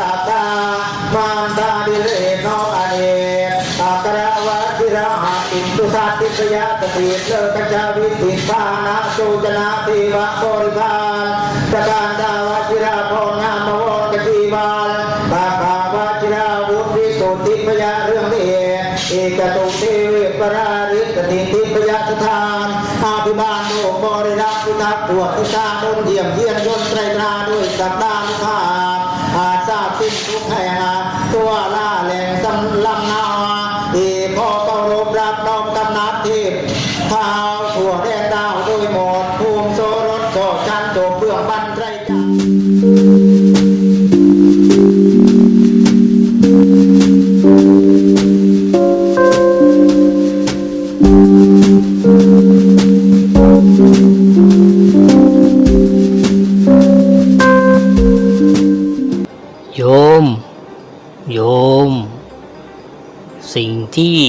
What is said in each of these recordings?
สัตตามานตาดิเรกโนอเนกอัครวัติระหะอินตุสัตติสยาตติเลกจาวิติภานะสุจนะเทวะบริพานประการดาวจิราโพนามโวกจีบาลปาคาวจิราวุฒิสุติพยาเรื่องเดเอกตุเทวิปราริกติทิพยาสถานอาภิบาลโลกบริรักษ์พิทักษ์ตรวจทุกการดนเยี่ยมเยี่ยนยนไตรตราด้วยสักดานุภาินทุกแห่งตัวล่าแหล่งสำลำนาที่พ่อเคารพรับน้องกำนัดทิพย์ข้าวถั่วแดง สิ่งที่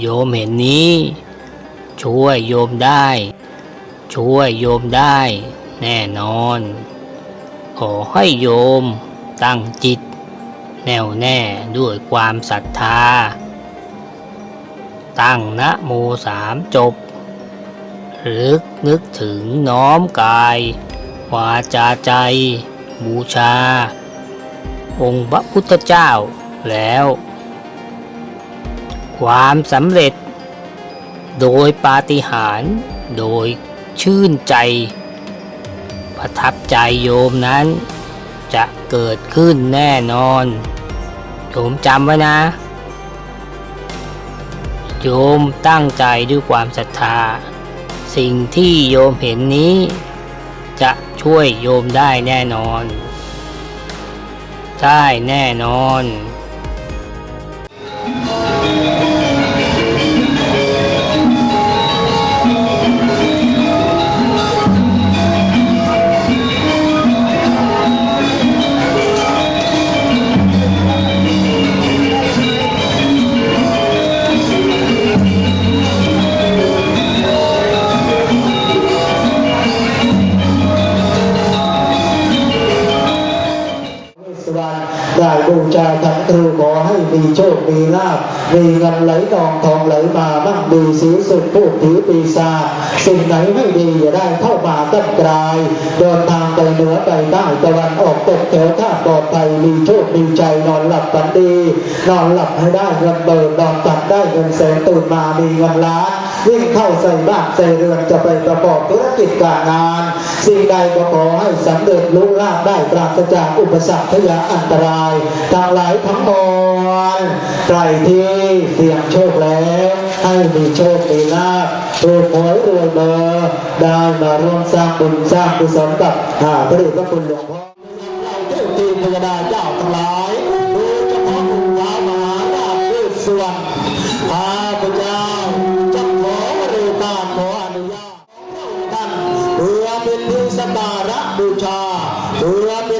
โยมเห็นนี้ ช่วยโยมได้ ช่วยโยมได้แน่นอน ขอให้โยมตั้งจิต แน่วแน่ด้วยความศรัทธา ตั้งนะโมสามจบรึกนึกถึงน้อมกาย วาจาใจ บูชา องค์พระพุทธเจ้าแล้ว ความสำเร็จ โดยปาฏิหาริย์โดยชื่นใจ ประทับใจโยมนั้น จะเกิดขึ้นแน่นอน โยมจำไว้นะ โยมตั้งใจด้วยความศรัทธา สิ่งที่โยมเห็นนี้ จะช่วยโยมได้แน่นอน ได้แน่นอน ได้บูชาทันครูขอให้มีโชค มีลาภมีเงินไหลทองทองไหลมามั่งมีสีสุดพูดผีปีศาจสิ่งไหนไม่ดีอย่าได้เข้ามาตั้งกลายเดินทางไปเหนือไปใต้ตะวันออกตกแถวท่าปลอดภัยมีโชค มีใจนอนหลับฝันดี นอนหลับให้ได้เงินเบิกนอนตัดได้เงินแสนตื่นมามีเงินล้านวิ่งเข้าใส่บ้านใส่เรือนจะไปประกอบธุรกิจการงาน สิ่งใดก็ขอให้สำเร็จลุล่าภได้ปราศจากอุปสรรคพยาอันตรายทางหลายทั้งมวลใครที่เสี่ยงโชคแล้วให้มีโชคมีลาภถูกหวยรวยเบอร์ได้มาร่วมสร้างบุญสร้างกุศลกับหาพระเดชพระคุณหลวงพ่อ